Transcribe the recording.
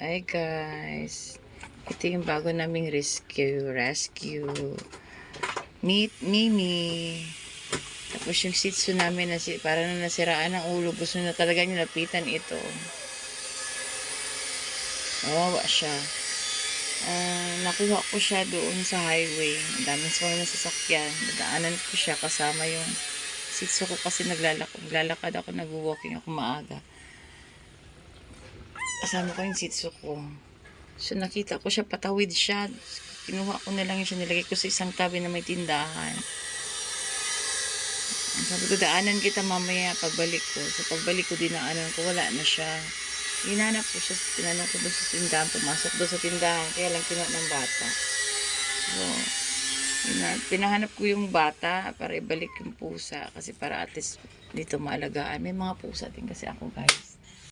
Hi guys. Ito yung bago naming rescue. Rescue. Meet Mimi. Tapos yung shih tzu namin na si, para na nasiraan ng ulo. Gusto na talaga nilapitan ito. Mawawa siya. Ah, nakuha ko siya doon sa highway. Ang daming sa mga sasakyan. Nadaanan ko siya kasama yung shih tzu ko kasi naglalakad, naglalakad ako, nag-walking ako maaga. Kasama ko yung tzu ko. So nakita ko siya, patawid siya. Kinuha ko na lang siya, nilagay ko sa isang tabi na may tindahan. Sabi ko, daanan kita mamaya pagbalik ko. So pagbalik ko, dinaanan ko, wala na siya. Hinanap ko siya, tinanong ko doon sa tindahan, pumasok doon sa tindahan, kaya lang kinuha ng bata. So, pinahanap ko yung bata para ibalik yung pusa kasi para at least dito maalagaan. May mga pusa din kasi ako guys.